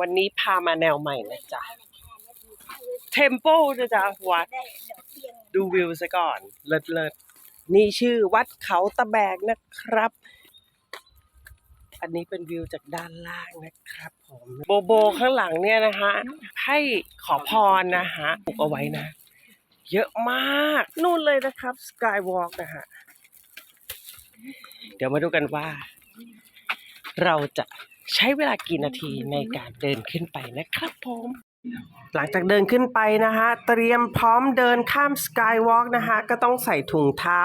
วันนี้พามาแนวใหม่นะจ๊ะเทมโปนะจ๊ะวัด ดูวิวซะก่อน เลิศเลิศนี่ชื่อวัดเขาตะแบกนะครับ อันนี้เป็นวิวจากด้านล่างนะครับผมโบโบข้างหลังเนี่ยนะฮะให้ขอพรนะฮะปลูกเอาไว้นะ เยอะมาก นู่นเลยนะครับสกายวอล์กนะฮะ เดี๋ยวมาดูกันว่า เราจะ ใช้เวลากี่นาทีในการเดินขึ้นไปนะครับผมหลังจากเดินขึ้นไปนะฮะเตรียมพร้อมเดินข้ามสกายวอล์กนะฮะก็ต้องใส่ถุงเท้า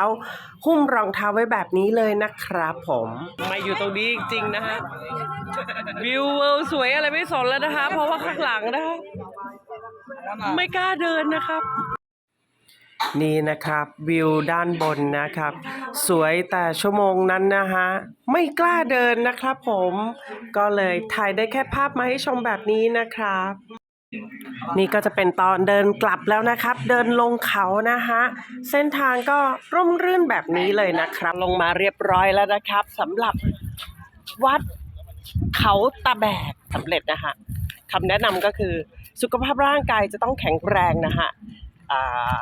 หุ้มรองเท้าไว้แบบนี้เลยนะครับผมมาอยู่ตรงนี้จริงๆนะฮะวิวเวิลด์สวยอะไรไม่สนแล้วนะคะ เพราะว่าข้างหลังนะคะไม่กล้าเดินนะครับ นี่นะครับวิวด้านบนนะครับ สวยแต่ชั่วโมงนั้นนะฮะไม่กล้าเดินนะครับผม ก็เลยถ่ายได้แค่ภาพมาให้ชมแบบนี้นะครับ นี่ก็จะเป็นตอนเดินกลับแล้วนะครับ เดินลงเขานะฮะเส้นทางก็ร่มรื่นแบบนี้เลยนะครับ ลงมาเรียบร้อยแล้วนะครับสำหรับวัดเขาตะแบกสำเร็จนะฮะคำแนะนำก็คือสุขภาพร่างกายจะต้องแข็งแรงนะฮะอ่า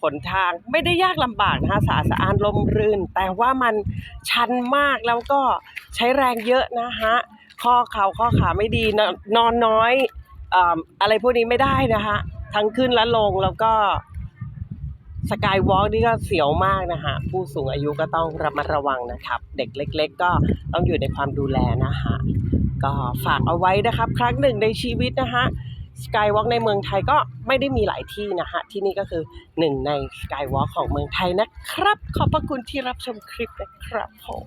หนทางไม่ได้ยากลำบากนะคะสะอาดสะอ้านลมรื่น แต่ว่ามันชันมากแล้วก็ใช้แรงเยอะนะฮะข้อเข่าข้อขาไม่ดีนอนน้อยออะไรพวกนี้ไม่ได้นะฮะทั้งขึ้นและลงแล้วก็สกายวอล์กนี่ก็เสียวมากนะฮะผู้สูงอายุก็ต้องระมัดระวังนะครับ เด็กเล็ก ๆ ก็ต้องอยู่ในความดูแลนะฮะก็ฝากเอาไว้นะครับ ครั้งหนึ่งในชีวิตนะฮะ สกายวอล์กในเมืองไทยก็ไม่ได้มีหลายที่นะฮะ ที่นี่ก็คือหนึ่งในสกายวอล์กของเมืองไทยนะครับ ขอบพระคุณที่รับชมคลิปนะครับผม